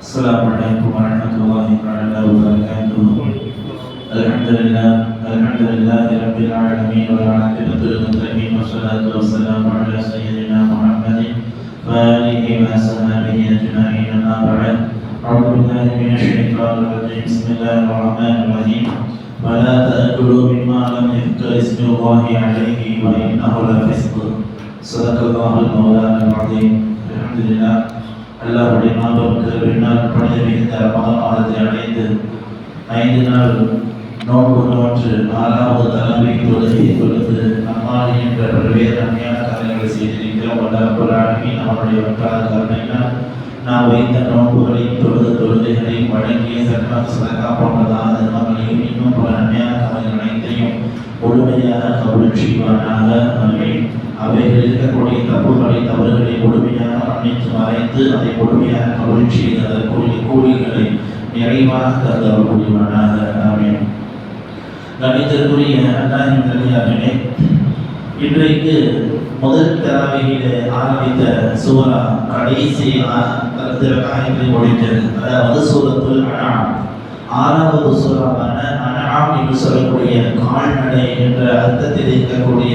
السلام عليكم ورحمة الله تعالى وبركاته. الحمد لله الحمد لله رب العالمين والعاقبة للمتقين والصلاة والسلام على سيدنا محمد وآله وصحبه أجمعين أما بعد. أعوذ بالله من الشيطان الرجيم. بسم الله الرحمن الرحيم. ولا تأكلوا مما لم يذكر اسم الله عليه وإنه لفسق. صدق الله المولانا العظيم. الحمد لله அல்லாஹ்வுடைய நோன்புக்கு கருவினால் புனித மிகுந்த ரமதான் மாதத்தை அடைந்து ஐந்து நாள் நோன்பு நோற்று ஆறாவது தலைமை உதவி கொடுத்து அம்மாளி என்ற பல்வேறு நன்மையான கலைகள் செய்திருக்கிறோம் வல்லரப்புல் அவருடைய வற்றாத கருணையினால் நாம் வைத்த நோன்புகளையும் தொழுது தொழுதைகளையும் வழங்கிய சர்க்கார் சதக்கா போன்றதான தர்மங்களையும் இன்னும் பல நன்மையான காரியங்கள் அனைத்தையும் முழுமையாக கபுல் செய்வானாக அவைகள் இருக்கக்கூடிய தப்புகளை தவறுகளை முழுமையாக மன்னித்து மறைத்து அதை முழுமையாக கபுல் செய்து அதற்குரிய கூலிகளை நிறைவாக கருதல் புரிவானாக ஆமீன் கணிதற்குரிய அண்ணாவின் இன்றைக்கு முதல் தரவையில் ஆரம்பித்த சூரா கடைசி காயங்களை முடித்தது அதாவது சூரத்தில் அனாம். ஆறாவது சூறாவான அனாம் என்று சொல்லக்கூடிய கால்நடை என்ற அர்த்தத்தில் இருக்கக்கூடிய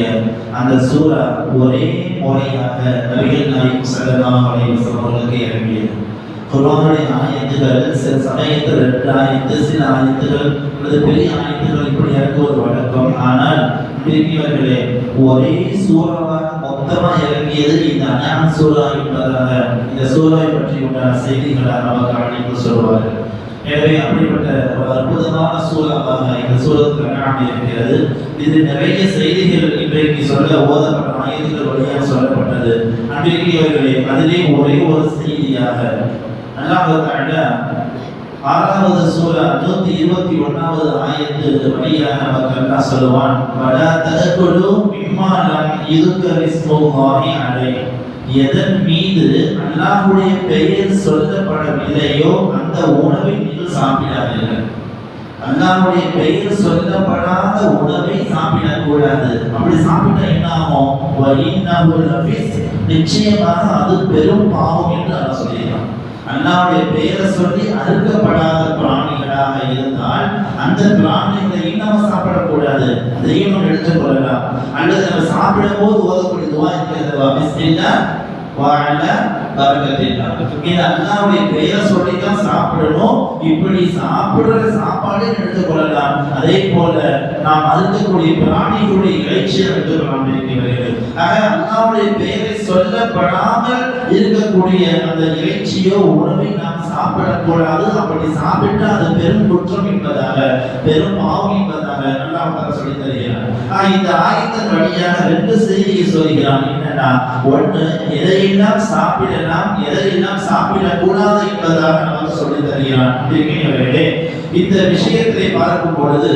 அந்த சூறா ஒரே முறையாக நபிகள் நாயகம் ஸல்லல்லாஹு அலைஹி வஸல்லம் அவர்களுக்கு இறங்கியது. குர்ஆனுடைய ஆயத்துகள் சில சமயத்தில் ரெண்டு ஆயத்து சில ஆயத்துகள் அல்லது பெரிய ஆயத்துகள் இப்படி இறங்குவது வழக்கம். ஆனால் பிரிவியவர்களே ஒரே சூறாவாக மொத்தமா இறங்கியது இந்த அனாம் சூறா என்பதாக இந்த சூறாவை பற்றி உண்டான செய்திகளாக நமக்கு அழைப்பு சொல்வார்கள். எனவே அப்படிப்பட்ட ஒரு அற்புதமான சூழலாக இந்த சூழலுக்கு நாம் இருக்கிறது. இது நிறைய செய்திகள் இன்றைக்கு சொல்ல ஓதப்பட்ட ஆயுதங்கள் வழியாக சொல்லப்பட்டது. அன்றைக்குரியவர்களே அதிலே ஒரே ஒரு செய்தியாக அல்லாஹ் ஆறாவது சூழல் நூத்தி இருபத்தி ஒன்னாவது ஆயிரத்து வழியாக நமக்கு சொல்லுவான் வட தகக்குழு விமானம் இருக்க விஸ்மோ அடை எதன் மீது அல்லாஹுடைய பெயர் சொல்லப்படவில்லையோ அந்த உணவை நீங்கள் சாப்பிடாதீர்கள். அல்லாஹுடைய பெயர் சொல்லப்படாத உணவை சாப்பிடக்கூடாது. அப்படி சாப்பிட்டா என்ன ஆகும்? நிச்சயமாக அது பெரும் பாவம் என்று அவர் சொல்லியிருக்கான். அல்லாவுடைய பெயரை சொல்லி அறுக்கப்படாத பிராணிகளாக இருந்தால் அந்த பிராணிகளை நம்ம சாப்பிடக்கூடாது. அதையும் நம்ம எடுத்துக்கொள்ளலாம் அல்லது நம்ம சாப்பிடும் போது ஓதக்கூடிய துவா இருக்கிறது. பிஸ்மில்லா. வாழ பரக்கத்தில்லா இது அல்லாவுடைய பெயர் சொல்லி தான் சாப்பிடணும். இப்படி சாப்பிடுற சாப்பாடை எடுத்துக்கொள்ளலாம் அதே போல நாம் அறுக்கக்கூடிய பிராணிகளுடைய இறைச்சியை எடுத்துக்கொள்ளலாம் இருக்கிறது ஆக அல்லாவுடைய பெயரை சொல்லப்படாமல் இருக்கக்கூடிய அந்த இறைச்சியோ உணவை நாம் சாப்பிடக்கூடாது அப்படி சாப்பிட்டு அது பெரும் குற்றம் என்பதாக பெரும் பாவம் என்பதாக நல்லா சொல்லி தருகிறார். இந்த ஆயத்தின் வழியாக ரெண்டு செய்தியை சொல்கிறான். என்னன்னா ஒன்று எதையெல்லாம் சாப்பிடலாம் எதையெல்லாம் சாப்பிடக்கூடாது என்பதாக நமக்கு சொல்லி தருகிறான். இருக்கிறவர்களே இந்த விஷயத்தை பார்க்கும் பொழுது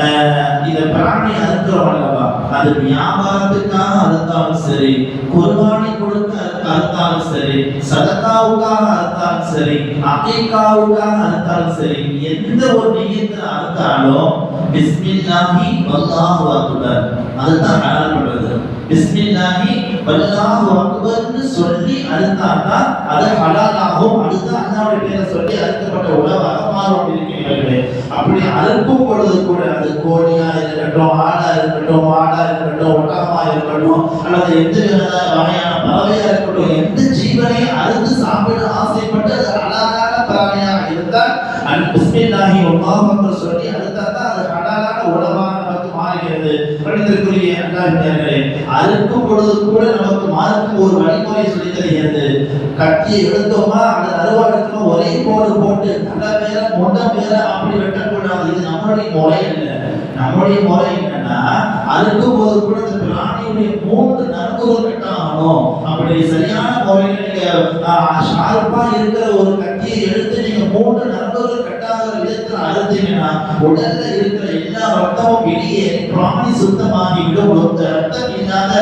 ஆஹ் இந்த பிராணி அறுக்கிறோம் அல்லவா? அது வியாபாரத்துக்காக அறுத்தாலும் சரி குர்பானி கொடுக்க அறுத்தாலும் சரி சதக்காவுக்காக அறுத்தாலும் சரி அகைக்காவுக்காக அறுத்தாலும் சரி எந்த ஒரு நியத்தில் அறுத்தாலும் பிஸ்மில்லாஹி வல்லாஹு அக்பர். அதுதான் ஹலால் பிஸ்மில்லாஹி வல்லாஹு அக்பர்னு சொல்லி அழுத்தாதான் அது ஹலாலாகும். அதுதான் அல்லாவுடைய பேரை சொல்லி அழுத்தப்பட்ட உணவாக மாறும் இருக்கிறீர்களே அப்படி அறுக்கும் பொழுது கூட அது கோழியா இருக்கட்டும் ஆடா இருக்கட்டும் மாடா இருக்கட்டும் ஒட்டகமா இருக்கட்டும் அல்லது எந்த வகையான பறவையா இருக்கட்டும் எந்த ஜீவனையும் அறுத்து சாப்பிட ஆசைப்பட்டு அது ஹலாலான பறவையாக இருந்தால் அன் பிஸ்மில்லாஹி வல்லாஹு அக்பர் சொல்லி அழுத்தாதான் அது ஹலாலான உணவாக நமக்கு மாறுகிறது மனிதர்களுடைய அறுக்கும் பொழுது கூட நமக்கு மார்க்கும் ஒரு வழிமுறை சொல்லி தருகிறது. கட்டியை எடுத்தோமா அல்லது அருவா ஒரே போடு போட்டு நல்ல பேர மொண்ட பேர அப்படி வெட்டக்கூடாது. இது நம்மளுடைய முறை இல்லை நம்முடைய முறை என்னன்னா அறுக்கும் போது கூட இந்த பிராணியுடைய மூன்று நரம்புகள் கட்டாகணும் அப்படி சரியான முறையில் நீங்க ஷார்ப்பா இருக்கிற ஒரு கத்தியை எடுத்து நீங்க மூன்று நண்பர்கள் கட்டாத விதத்தில் அறுத்தீங்கன்னா உடல்ல இருக்கிற வெளியே சுத்தமாகிவிடும். சுத்தமாகி ஒரு ரத்தம் இல்லாத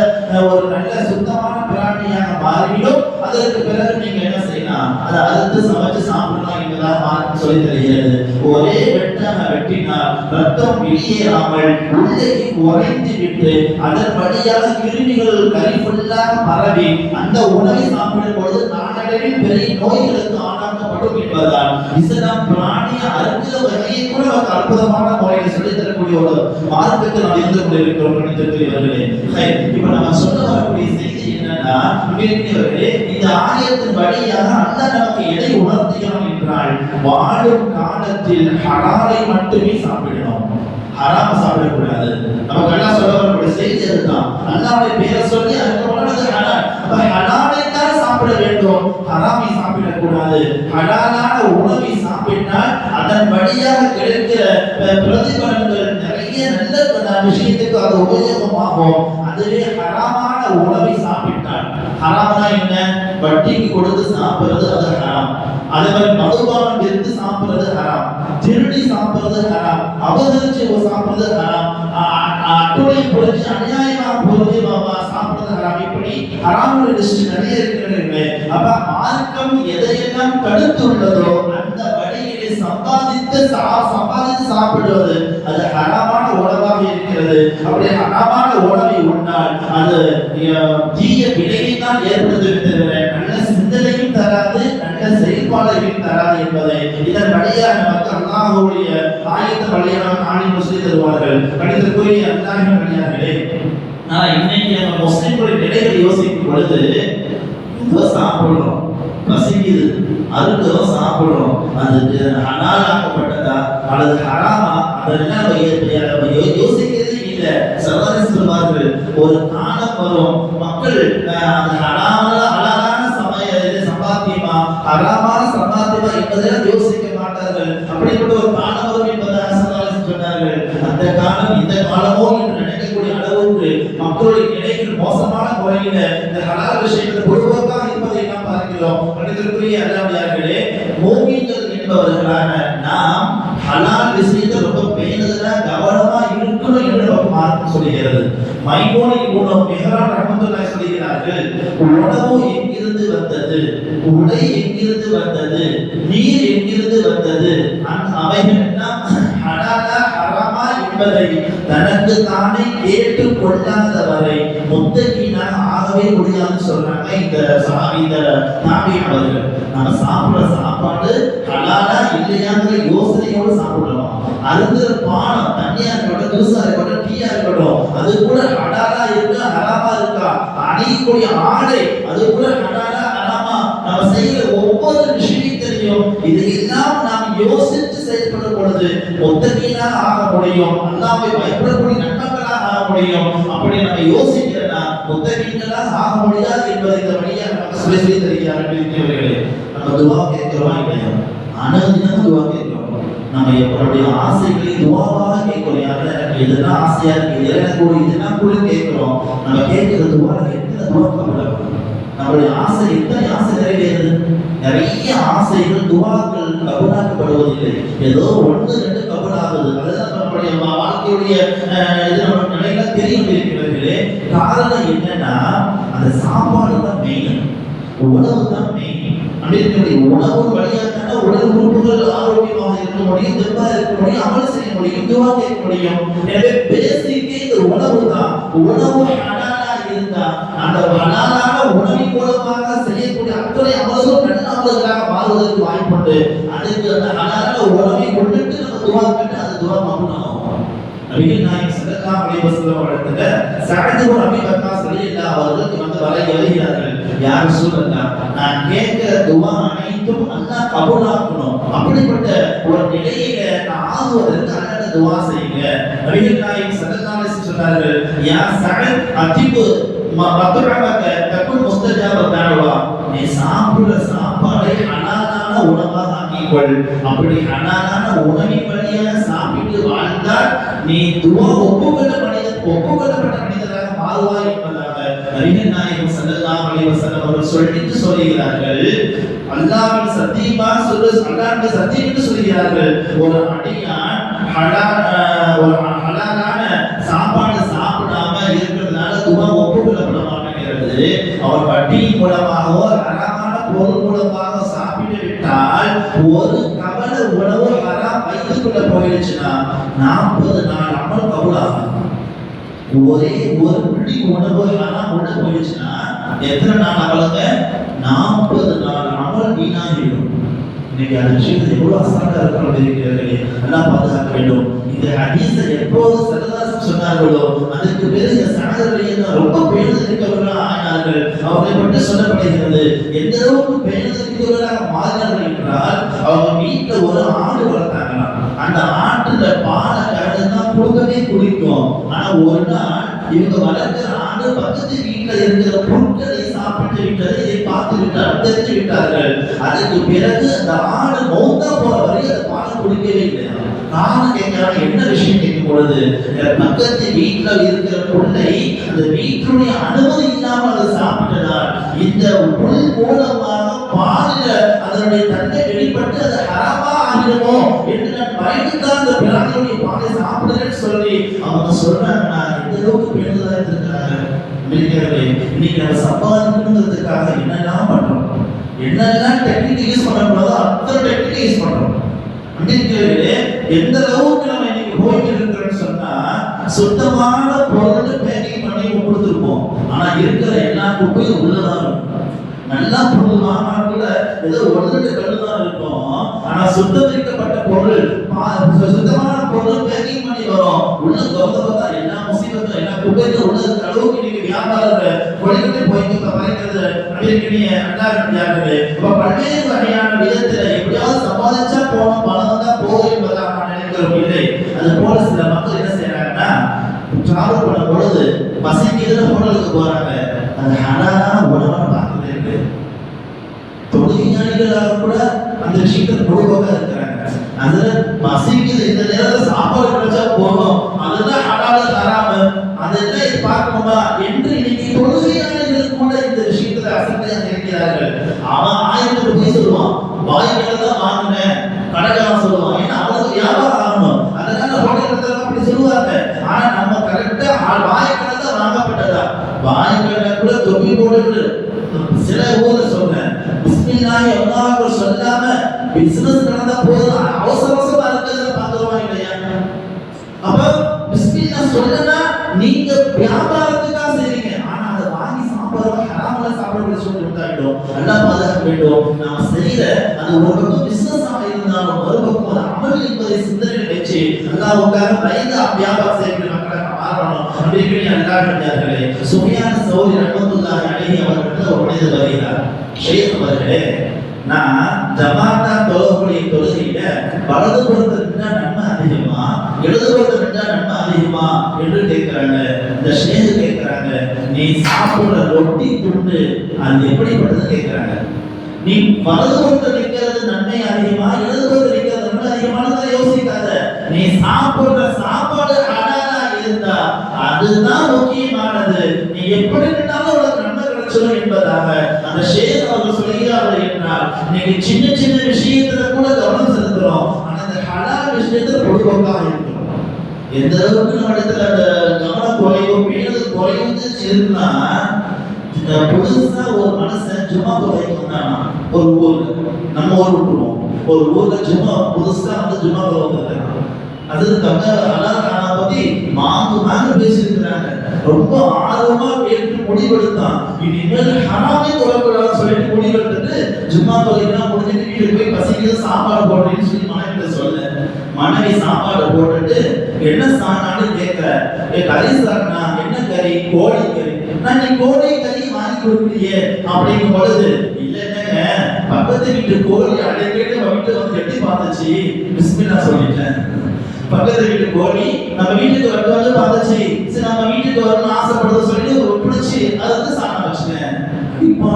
ஒரு நல்ல சுத்தமான பிராணியாக மாறிவிடும். அதற்கு பிறகு நீங்க என்ன செய்யலாம்? அதை அறுத்து சமைச்சு சாப்பிடலாம் என்பதாக சொல்லி தருகிறது. ஒரே வெட்டாக வெட்டினால் ரத்தம் வெளியேறாமல் உள்ளே உறைந்து விட்டு அதன் வழியாக கிருமிகள் கறி ஃபுல்லாக பரவி அந்த உணவை சாப்பிடும் பொழுது நாளடைவில் பெரிய நோய்களுக்கு ஆளாக்கப்படும் என்பதால் இஸ்லாம் பிராணிய அறுக்கிற நமக்கு அற்புதமான முறையில் சொல்லி தரக்கூடிய ஒரு மார்க்கத்தில் நாம் இருந்து கொண்டிருக்கிறோம் நினைத்திருக்கிறீர்களே இப்ப நம்ம சொல்ல வரக்கூடிய செய்தி என்னன்னா இந்த ஆலயத்தின் வழியாக அந்த நமக்கு எதை உணர்த்துகிறான் என்றால் வாழும் காலத்தில் ஹலாலை மட்டுமே சாப்பிடணும். ஹராம சாப்பிடக்கூடாது. நமக்கு அல்லாஹ் சொல்ல வரக்கூடிய செய்தி அதுதான். அல்லாஹ்வுடைய பேரை சொல்லி அதுக்கு ஹலால் அப்ப ஹலாலை தான் சாப்பிட வேண்டும். ஹராமை சாப்பிடக்கூடாது. ஹலாலான உணவை சாப்பிட்டால் அதன் வழியாக கிடைக்கிற பிரதிபலங்கள் பிரதிபலன்கள் நிறைய நல்ல விஷயத்துக்கு அது உபயோகமாகும். அதுவே ஹராமான உணவை சாப்பிட்டால். ஹராம்னா என்ன? வட்டிக்கு கொடுத்து சாப்பிடுறது அது ஹராம். அதே மாதிரி மதுபானம் விருந்து சாப்பிடுறது ஹராம். திருடி சாப்பிடுறது ஹராம். அபகரிச்சு சாப்பிடுறது ஹராம். அட்டுடை புரிஞ்சு அநியாயமா புரிஞ்சு சாப்பிடுறது ஹராம். இப்படி ஹராமுடைய லிஸ்ட் நிறைய இருக்கிறது அப்ப மார்க்கம் எதையெல்லாம் தடுத்துள்ளதோ அந்த வழியிலே சம்பாதித்து சம்பாதித்து சாப்பிடுவது அது ஹராமான உணவாக இருக்கிறது. அப்படி ஹராமான உணவை உண்டால் அது தீய விளைவை தான் ஏற்படுத்தும் நல்ல சிந்தனையும் தராது நல்ல செயல்பாடுகளையும் தராது என்பதை இதன் வழியாக நமக்கு அல்லாஹ்வுடைய ஆயத்த வழியாக ஆணி சொல்லி தருவார்கள். கணிதற்குரிய அல்லாஹின் வழியாகவே. ஆனா இன்னைக்கு நம்ம முஸ்லிம்களுடைய நிலைகளை யோசிக்கும் பொழுது ஏதோ சாப்பிடுறோம் பசிக்குது. அறுக்கிறோம் சாப்பிடுறோம் அது ஹலாலாக்கப்பட்டதா? அல்லது ஹராமா? அதெல்லாம் நம்ம யோசிக்கிறது யோசிக்கிறதே இல்லை. சவாரி சொல்வார்கள் ஒரு காலம் வரும். மக்கள் அந்த அது ஹலால ஹலாலான சமய சம்பாத்தியமா? ஹராமான சம்பாத்தியமா என்பதெல்லாம் யோசிக்க மாட்டார்கள். அப்படிப்பட்ட ஒரு காலம் வரும் என்பதாக சொன்னார்கள். அந்த காலம் இந்த காலமோ என்று மக்களுடைய நிலைகள் மோசமான முறையில இந்த ஹலால் விஷயத்தில் பொதுவாக இருப்பதை நாம் பார்க்கிறோம். மனிதர்களுக்குரிய அல்லாவியார்களே மோகிகள் என்பவர்களான நாம் ஹலால் விஷயத்தை ரொம்ப பேணுதலா கவனமா இருக்கணும் என்று நமக்கு மார்க்கம் சொல்லுகிறது. மைமோனி உணவு மெஹரான் ரஹமத்துல்லாஹி சொல்கிறார்கள் உணவு எங்கிருந்து வந்தது? உடை எங்கிருந்து வந்தது? நீர் எங்கிருந்து வந்தது? அவைகள் எல்லாம் ஹலாலா என்பதை தனக்கு தானே கேட்டு கொள்ளாதவரை வரை ஆகவே முடியாதுன்னு சொல்றாங்க இந்த இந்த தாபி அவர்கள் நம்ம சாப்பிடுற சாப்பாடு ஹலாலா இல்லையாங்கிற யோசனையோடு சாப்பிடலாம் அருந்துற பானம் தண்ணியா இருக்கட்டும் ஜூஸா இருக்கட்டும் டீயா இருக்கட்டும் அது கூட ஹலாலா இருக்கா ஹராமா இருக்கா? அணியக்கூடிய ஆடை அது கூட ஹலாலா ஹராமா நம்ம செய்யற ஒவ்வொரு விஷயத்திலையும் இதையெல்லாம் நாம் யோசித்து செயல்படும் பொழுது ஒத்தகீனாக ஆக முடியும் அல்லாவை பயப்படக்கூடிய நன்மக்களாக ஆக முடியும். அப்படி நம்ம யோசிக்கிறனா ஒத்தகீன்களாக ஆக முடியாது என்பதை இந்த வழியாக நம்ம சொல்லி சொல்லி தருகிறார்கள் நம்ம துவா கேட்கிறோமா இல்லையா? அனுதினம் துவா கேட்கிறோம். நம்ம நம்மளுடைய ஆசைகளை துவாவாக கேட்கிறோம். யாரும் எனக்கு இதெல்லாம் ஆசையா இருக்கு இதெல்லாம் கூட இதெல்லாம் கூட கேட்கிறோம். நம்ம கேட்கிற துவா எத்தனை துவா நம்முடைய ஆசை எத்தனை ஆசை நிறைவேறது? நிறைய ஆசைகள் துவாக்கள் கபலாக்கப்படுவதில்லை. ஏதோ ஒன்று ரெண்டு கபலாகுது. அதுதான் நம்முடைய வாழ்க்கையுடைய அஹ், இது நம்ம நிலையில தெரியும் இருக்கிறவர்களே காரணம் என்னன்னா அந்த சாப்பாடு தான் மெயின் உணவு தான் மெயின் அப்படிங்கிறது உணவு வழியாக உடல் உறுப்புகள் ஆரோக்கியமாக இருக்க முடியும் தெம்பா இருக்க முடியும் அமல் செய்ய முடியும் துவா கேட்க முடியும். எனவே பேசிக்கே இந்த உணவு தான். உணவு ஹலாலா இருந்தா அந்த ஹலாலான உணவின் மூலமாக செய்யக்கூடிய அத்தனை அமல்களும் நல்ல அமல்களாக மாறுவதற்கு வாய்ப்புண்டு அதுக்கு அந்த ஹலாலான உணவை கொண்டுட்டு நம்ம துவா கேட்டு அது துவா மகுனாகும் நபிகள் நாயகம் ஸல்லல்லாஹு அலைஹி வஸல்லம் அவர்களுக்கு சஅத் இப்னு அபீ வக்காஸ் ரலியல்லாஹு அவர்கள் வந்து வர எழுகிறார்கள் யார் ரசூலல்லாஹ் நான் கேட்கிற துவா அனைத்தும் அல்லாஹ் கபூலாக்கணும். அப்படிப்பட்ட ஒரு நிலையில நான் ஆகுவதற்கு அல்லாஹ் துவா செய்யுங்க. நபிகள் நாயகம் ஸல்லல்லாஹு சொன்னார்கள் யா சகல் அஜிபு மதுரமக தக்குள் முஸ்தஜாப தாவா நீ சாப்பிடுற சாப்பாடை அனாதான உணவாக ஆக்கிக்கொள். அப்படி அனாதான உணவின் வழியாக சாப்பிட்டு வாழ்ந்தால் நீ துவா ஒப்புக்கொள்ள மனிதன் ஒப்புக்கொள்ளப்பட்ட மனிதராக மாறுவாய். நபிகள் நாயகம் சல்லல்லாஹு அலைஹி வஸல்லம் அவர்கள் சொல்லிட்டு சொல்கிறார்கள் அல்லாஹ்வின் சத்தியமா சொல்லு அல்லாஹ்வின் சத்தியம் என்று சொல்கிறார்கள் ஒரு அடியான் ஹலால் ஒரு ஹலாலான சாப்பாடு சாப்பிடாம இருக்கிறதுனால துவா ஒப்புக்கொள்ளப்பட மாட்டேங்கிறது அவர் வட்டி மூலமாகவோ ஹராமான பொருள் மூலமாக சாப்பிட்டு விட்டால் ஒரு கவல உணவு ஹராம் கொள்ள போயிடுச்சுன்னா நாற்பது நாள் அமல் கவுலாகும் ஒரே ஒரு பிடி உணவு ஹராம் உள்ள போயிடுச்சுன்னா எத்தனை நாள் அவளுங்க நாற்பது நாள். அமல் வீணாகிடும் இன்னைக்கு அந்த விஷயத்தில் எவ்வளவு அசால்ட்டா இருக்கிறோம் இருக்கிறீர்களே எல்லாம் பாதுகாக்க வேண்டும். இந்த ஹதீஸை எப்போது சரதாசம் சொன்னார்களோ அதற்கு பிறகு இந்த சனதர்கள் ரொம்ப பேணுதல் இருக்கவர்களாக ஆனார்கள் அவர்களை பற்றி சொல்லப்படுகிறது. எந்த அளவுக்கு பேணுதல் மாறினார்கள் என்றால் அவங்க வீட்டுல ஒரு ஆடு வளர்த்தாங்களாம். அந்த ஆட்டுல பாலை கறந்து குடிக்கும் ஆனா ஒரு நாள் இவங்க வளர்க்கிற ஆடு பக்கத்து வீட்டுல இருக்கிற புழுக்களை சாப்பிட்டு விட்டதை இதை பார்த்து விட்டார் தெரிஞ்சு விட்டார்கள். அதுக்கு பிறகு அந்த ஆடு மௌத்தா போற வரை அதை பாலை குடிக்கவே இல்லை. காரணம் கேட்கிறாங்க என்ன விஷயம் கேட்கும் பொழுது பக்கத்து வீட்டில் இருக்கிற புல்லை அந்த வீட்டுடைய அனுமதி இல்லாமல் அதை சாப்பிட்டதால் இந்த புல் மூலமாக பாலில் அதனுடைய தன்மை வெளிப்பட்டு அது ஹராமா ஆகிடுமோ என்று நான் பயந்துதான் அந்த சாப்பிடுறேன்னு சொல்லி அவங்க சொல்றாங்கன்னா நான் எந்த அளவுக்கு பேணுதலா இருந்திருக்கிறாங்க. இருக்கிறது இன்னைக்கு நம்ம சம்பாதிக்கணுங்கிறதுக்காக என்னெல்லாம் பண்றோம்? என்னெல்லாம் டெக்னிக் யூஸ் பண்ணக்கூடாதோ அத்தனை டெக்னிக் யூஸ் பண்றோம். அன்றைக்கு எந்த அளவுக்கு நம்ம இன்னைக்கு போயிட்டு இருக்கிறோம்னு சொன்னா சுத்தமான பொருள் பேக்கிங் பண்ணி கொடுத்துருப்போம். ஆனா இருக்கிற எல்லா குப்பையும் உள்ளதான் இருக்கும். நல்லா பொருள் வாங்கினா ஏதோ ஒன்று ரெண்டு கல்லு தான் இருக்கும். ஆனா சுத்தரிக்கப்பட்ட பொருள் சுத்தமான பொருள் பேக்கிங் பண்ணி வரும். உள்ள திறந்து பார்த்தா எல்லா முசீபத்தும் எல்லா குப்பைக்கும் உள்ள அளவுக்கு நீங்க வியாபாரத்தை கொள்கைகளை போய் பறைக்கிறது அண்டாக முடியாது இப்ப பல்வேறு வகையான விதத்துல எப்படியாவது சம்பாதிச்சா போனோம் பல தான் போதும் என்பதாக நான் நினைக்கிறோம் இல்லை அது போல சில மக்கள் என்ன செய்யறாங்கன்னா டிராவல் பண்ணும் பொழுது பசிக்குதுன்னு ஹோட்டலுக்கு போறாங்க அது ஹலாலா உணவான பார்க்கவே இல்லை தொழுகையாளிகளாக கூட அந்த விஷயத்துல பொழுதுபோக்கா இருக்கிறாங்க அதுல பசிக்குது இந்த நேரத்துல சாப்பாடு கிடைச்சா போதும். அதுதான் ஹலால தராம அதெல்லாம் இது பார்க்கணுமா என்று இன்னைக்கு தொழுகையாளர்கள் கூட இந்த விஷயத்துல அசட்டையாக இருக்கிறார்கள். அவன் ஆயிரத்துக்கு போய் சொல்லுவான் வாய் தான் வாங்கினேன். கடைக்காரன் சொல்லுவான். ஏன்னா அவனுக்கு வியாபாரம் ஆகணும். அதனால ஹோட்டல் அப்படி சொல்லுவாங்க. ஆனா நம்ம கரெக்டா வாய் தான் வாங்கப்பட்டதா? வாய்களை கூட தொப்பி போட்டு சில ஊர்ல சொல்றேன். பிஸ்மில்லாஹி அல்லாஹ் சொல்லாம பிசினஸ் நடந்தா போதும் அவசர அவசரமா இருக்கிறத பாத்துருவாங்க இல்லையா அப்ப பிஸ்மில்லா சொல்லனா நீங்க வியாபாரத்துக்காக செய்றீங்க. ஆனா அதை வாங்கி சாப்பிடுறவங்க ஹராமல சாப்பிட சொல்லி நல்லா பாதுகாக்க வேண்டும். நாம செய்யற அது ஒரு பக்கம் பிசினஸ் ஆக இருந்தாலும் மறுபக்கம் அமல் என்பதை சிந்தனை வச்சு அல்லாவுக்காக பயந்து வியாபாரம் செய்யக்கூடிய மக்களாக மாறணும். அப்படிங்கிறீங்க அல்லாஹர்களே சுமையான சௌரி ரஹமத்துல்லாஹி அலைஹி அவர்கள் ஒரு மனிதர் வருகிறார். ஷேக் அவர்களே நான் ஜமாத்தா தொழக்கூடிய தொழுகையில வலது புறத்தில் நின்றா நன்மை அதிகமா இடது புறத்தில் நின்றா நன்மை அதிகமா என்று கேட்கிறாங்க. இந்த ஷேக் கேட்கிறாங்க நீ சாப்பிடுற ரொட்டி துண்டு அது எப்படிப்பட்டது கேட்கிறாங்க. நீ வலது புறத்தில் நிற்கிறது நன்மை அதிகமா இடது புறத்தில் நிற்கிறது நன்மை அதிகமானதை யோசிக்காத. நீ சாப்பிடுற சாப்பாடு ஹலாலா இருந்தா அதுதான் முக்கியமானது. நீ எப்படி நின்றாலும் உனக்கு என்பதாக அந்த ஷேக் அவர்கள் சொல்கிறார்கள் என்றால் இன்னைக்கு சின்ன சின்ன விஷயத்துல கூட கவனம் செலுத்துறோம். ஆனா இந்த ஹலால் விஷயத்துல பொதுவாக இருக்கிறோம் எந்த அளவுக்கு நம்ம இடத்துல அந்த கவன குறைவு மீது குறைவு இருந்தா இந்த புதுசா ஒரு மனுஷன் சும்மா தொலைக்கு வந்தானா ஒரு ஊர்ல நம்ம ஊர் விட்டுருவோம் ஒரு ஊர்ல சும்மா புதுசா வந்து சும்மா குறைவு அது தங்க ஹலால் பத்தி மாங்கு மாங்கு பேசியிருக்கிறாங்க. ரொம்ப ஆர்வமா கேட்டு முடிவெடுத்தான். இனிமேல் ஹராமே தொலைக்கூடாதுன்னு சொல்லிட்டு முடிவெடுத்துட்டு ஜும்மா தொலைக்கெல்லாம் முடிஞ்சிட்டு வீட்டுக்கு போய் பசிக்குது சாப்பாடு போடுறேன்னு சொல்லி மனைவி சொல்ல. மனைவி சாப்பாடு போட்டுட்டு என்ன சாணான்னு கேட்கிற ஏ கறி சாப்பிட்டா என்ன கறி? கோழி கறி. நான் நீ கோழி கறி வாங்கி கொடுக்கலையே. அப்படிங்கும் பொழுது இல்லைங்க பக்கத்து வீட்டு கோழி அடைக்கிட்டு வீட்டு வந்து எட்டி பார்த்துச்சு. பிஸ்மில்லா சொல்லிட்டேன். பக்கத்து வீட்டு கோழி நம்ம வீட்டுக்கு வந்து வந்து பார்த்துச்சு. சரி நம்ம வீட்டுக்கு வரணும்னு ஆசைப்படுறது சொல்லிட்டு ஒரு பிடிச்சி அதை வந்து சாணம் வச்சுட்டேன். இப்போ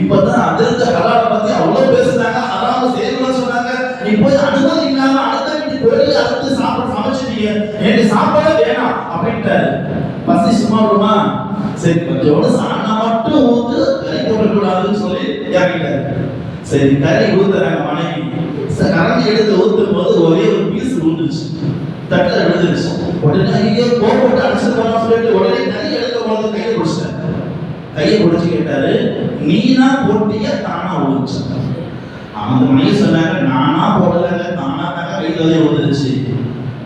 இப்பதான் அதிர்ந்த ஹலால பத்தி அவ்வளவு பேசுனாங்க ஹலால செய்யணும்னு சொன்னாங்க. நீ போய் அனுமதி இல்லாம அடுத்த வீட்டு கோழி அடுத்து சாப்பிட சமைச்சிட்டீங்க. எனக்கு சாப்பாடு வேணாம் அப்படின்ட்டாரு. பசி சும்மா விடுமா? சரி கொஞ்சோட சாணா மட்டும் ஊத்து கறி போடக்கூடாதுன்னு சொல்லி இறங்கிட்டாரு. சரி கறி ஊத்துறாங்க மனைவி. கரண்டி எடுத்து ஊத்தும் போது ஒரே ஒரு பீஸ் தட்டில் விழுந்துருச்சு. உடனே ஐயோ போட்டு அரசு போலாம் சொல்லிட்டு உடனே கறி எழுத போனது கையை பிடிச்சிட்டாரு. கையை பிடிச்சி கேட்டாரு நீனா போட்டிய தானா ஒழுச்சு அந்த மனைவி சொன்னாங்க நானா போடலங்க தானா தாங்க கையில் ஒழுந்துருச்சு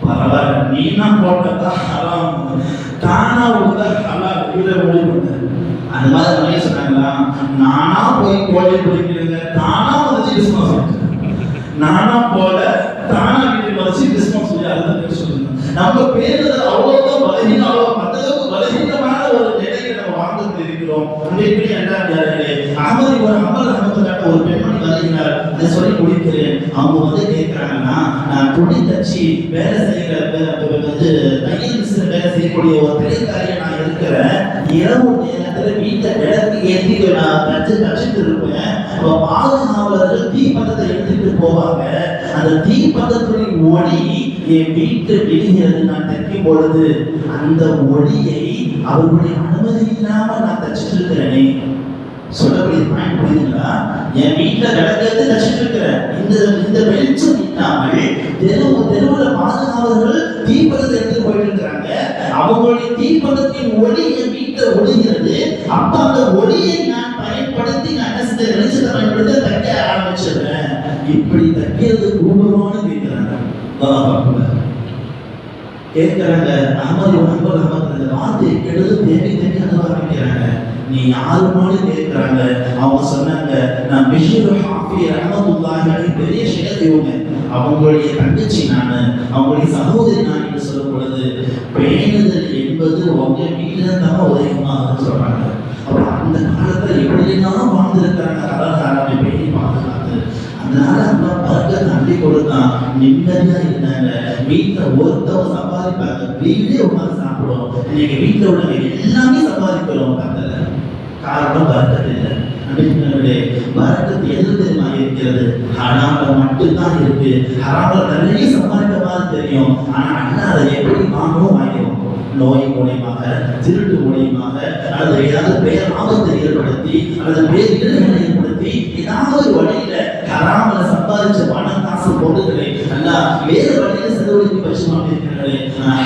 பரவாயில்ல நீனா போட்டதா ஹராம். தானா ஒழுந்தா ஹலால். இதை முடிவு பண்ண அந்த மாதிரி நிறைய சொன்னாங்களா நானா போய் கோழி பிடிக்கிறேங்க தானா வந்து நானா போல தானா வீட்டுக்கு வச்சு கிறிஸ்மஸ் சொல்லி அறுபது பேர் சொல்லுங்க நம்ம பேர்ல அவ்வளவுதான் பலகீனம் அவ்வளவு மற்றளவுக்கு பலகீனமான ஒரு நிலையை நம்ம வாழ்ந்து இருக்கிறோம் அன்றைக்கு இரண்டாம் யாரிலே ஒரு அமல் அகமதுக்காட்ட ஒரு பெண்மணி வருகிறார் அதை சொல்லி முடிக்கிறேன் அவங்க வந்து கேட்கிறாங்கன்னா நான் துணி தச்சு வேலை செய்கிற வந்து தையல் மிஷின் வேலை செய்யக்கூடிய ஒரு பெரிய காரியம் நான் இருக்கிறேன் இரவு நேரத்துல வீட்டை விளக்கு ஏற்றி நான் தச்சு தச்சுட்டு இருப்பேன். அப்ப பாதுகாவலர்கள் தீப்பதத்தை எடுத்துட்டு போவாங்க. அந்த தீப்பந்தத்துடைய ஒளி என் வீட்டு விழுகிறது நான் தைக்கும் பொழுது அந்த ஒளியை அவர்களுடைய அனுமதி இல்லாம நான் தச்சிட்டு இருக்கிறேனே. சொல்லக்கூடிய பாயிண்ட் புரியுதுங்களா? என் வீட்டுல விளக்கத்தை தச்சிட்டு இருக்கிறேன். இந்த இந்த வெளிச்சம் இல்லாமல் தெருவு தெருவுல பாதுகாவலர்கள் தீப்பந்தத்தை எடுத்து போயிட்டு அவங்களுடைய தீப்பந்தத்தின் ஒளி என் வீட்டுல ஒளிகிறது. அப்ப அந்த ஒளியை நான் பயன்படுத்தி நான் என்ன செஞ்ச வெளிச்சத்தை பயன்படுத்தி தைக்க ஆரம்பிச்சிடுறேன். இப்படி தைக்கிறது கூடுமான்னு கேட்கிறாங்க. கேட்கிறாங்க அகமது அன்பர் அகமது அந்த வார்த்தையை கெடுதல் தேடி தேடி அழுவ ஆரம்பிக்கிறாங்க நீ யாரு மாதிரி கேட்கிறாங்க. அவங்க சொன்னாங்க நான் பிஷிர் ஹாஃபி ரஹமத்துல்லாஹி பெரிய ஷேக் இவங்க அவங்களுடைய தங்கச்சி நான் அவங்களுடைய சகோதரி நான் என்று சொல்லும் பொழுது பேணுதல் என்பது உங்க வீட்டுல தான் உதயமாக சொல்றாங்க. அப்ப அந்த காலத்துல எப்படியெல்லாம் வாழ்ந்திருக்காங்க. அழகாரமை பேணி பாதுகாத்து அதனால அந்த பறக்க தள்ளி கொடுத்தான் நிம்மதியா இருந்தாங்க. வீட்டுல ஒருத்தவங்க சம்பாதிப்பாங்க. வீடே உட்காந்து சாப்பிடும் இன்னைக்கு வீட்டுல உள்ளவங்க எல்லாமே சம்பாதிக்கிறோம் பக்கத்துல. காரணம் பறக்கத்து இல்லை. அப்படிங்கிறவர்களே பறக்கத்து எது தெரியுமா இருக்கிறது? ஹராம்ல மட்டும்தான் இருக்கு. ஹராம்ல நிறைய சம்பாதிக்க தெரியும் ஆனால் அண்ணா அதை எப்படி வாங்கணும் வாங்கிடும் நோய் மூலியமாக திருட்டு மூலியமாக அல்லது ஏதாவது பெயர் ஆபத்தை ஏற்படுத்தி அல்லது பேர் இடர்களை ஏற்படுத்தி ஏதாவது ஒரு வழியில ஹராமல சம்பாதிச்ச பணம் காசு பொருட்களை நல்லா வேறு வழியில செலவழித்து வச்சு மாட்டிருக்கிறார்களே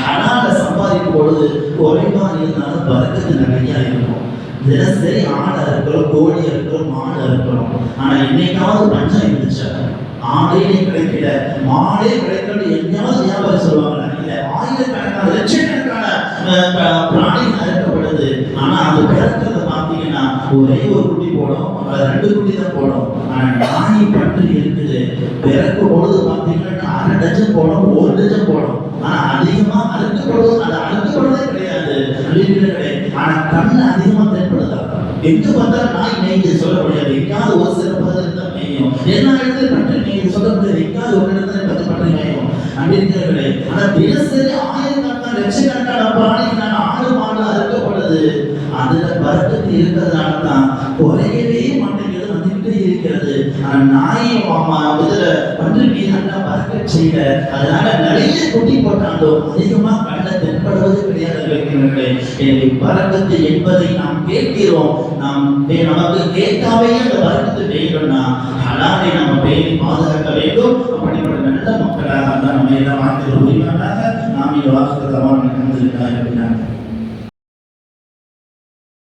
ஹலால சம்பாதிக்கும் பொழுது குறைவாக இருந்தாலும் பறக்கத்து நிறையா இருக்கும். தினசரி ஆடை இருக்கிறோம் கோழி இருக்கிறோம் மாடு இருக்கிறோம் ஆனா என்னைக்காவது பஞ்சம் இருந்துச்சு. ஆடே கிடைக்கல மாடே கிடைக்கல எங்கேயாவது வியாபாரம் சொல்லுவாங்க இல்ல ஆயிரக்கணக்கான லட்சக்கணக்கான அஹ், ப- பிராணிகள் அறுக்கப்படுது. ஆனா அது பிறக்கிறது ஒரே ஒரு குட்டி போடும் அது ரெண்டு குட்டி தான் போடும். ஆனா நாய் பற்றி இருக்குது. பிறக்கும் பொழுது பாத்தீங்கன்னா அரை டஜன் போடும் ஒரு டஜன் போடும். ஆனா அதிகமா அறுக்கப்படுவது அது அறுக்கப்படுவதே கிடையாது. கிடையாது. ஆனா கண்ணு அதிகமா தென்படுதா எங்கு பார்த்தாலும் நாய் மேய்ந்து சொல்ல முடியாது. எங்காவது ஒரு சில பகுதியில் தான் மேயும். எல்லா இடத்துல பற்றி நீங்க சொல்ல முடியாது. எங்காவது ஒரு இடத்துல பத்து பற்றி மேயும். அப்படிங்கிறவர்களே ஆனா தினசரி ஆயிரக்கணக்கான ஆனா நாயை மாமா இதுல பன்றிக்கு நல்லா பறக்க செய்த அதனால நிறைய குட்டி போட்டாலும் அதிகமா கண்ண தென்படுவது கிடையாது வைக்கிறேன் எனவே பறக்கத்து என்பதை நாம் கேட்கிறோம். நாம் நமக்கு கேட்காவே அந்த பறக்கத்து பெய்யணும்னா ஹலாலை நம்ம பெயரை பாதுகாக்க வேண்டும். அப்படிப்பட்ட நல்ல மக்களாக தான் நம்ம எல்லாம் வாழ்க்கை உரிமையாக நாம் இந்த வாசகத்தை அவன் அப்படின்னா